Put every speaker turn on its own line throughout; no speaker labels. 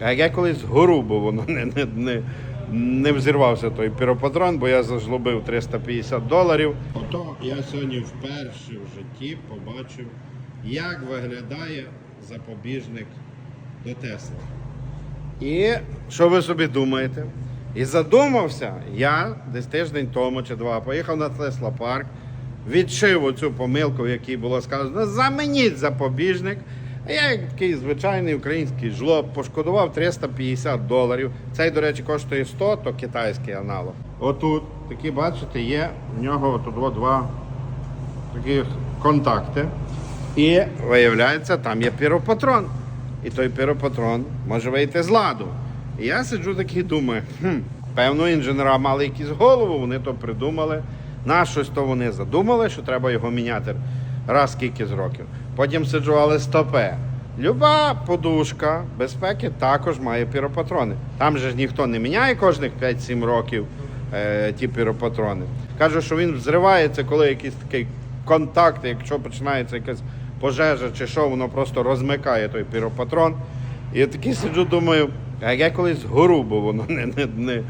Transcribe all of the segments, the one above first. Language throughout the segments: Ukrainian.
А я колись згору, бо воно не, не, не, не взірвався той піропатрон, бо я зажлобив 350 доларів. Ото я сьогодні вперше в житті побачив, як виглядає запобіжник до Тесла. І що ви собі думаєте? І задумався, я десь тиждень тому чи два поїхав на Тесла парк, відшив оцю помилку, в якій було сказано, заменіть запобіжник. А я, як такий звичайний український жлоб, пошкодував 350 доларів. Цей, до речі, коштує 100, то китайський аналог. Отут, такі, бачите, є в нього отут о два такі контакти. І виявляється, там є піропатрон. І той піропатрон може вийти з ладу. І я сиджу такий думаю, хм, певно, інженера мали якісь голову, вони то придумали. На щось то вони задумали, що треба його міняти раз скільки з років. Потім сиджу, але стопе. Люба подушка безпеки також має піропатрони. Там же ж ніхто не міняє кожних 5-7 років е, ті піропатрони. Кажу, що він взривається, коли якийсь такий контакт, якщо починається якась пожежа чи що, воно просто розмикає той піропатрон. І я такий сиджу, думаю, а я колись згору, бо воно не, не, не,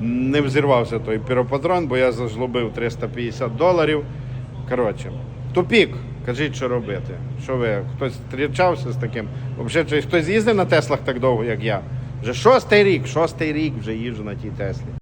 не взірвався той піропатрон, бо я зажлобив 350 доларів. Коротше, тупік. Кажіть, що робити. Що ви? Хтось зустрічався з таким? Взагалі, хтось їздив на Теслах так довго, як я? Вже шостий рік, шостий рік вже їжджу на тій Теслі.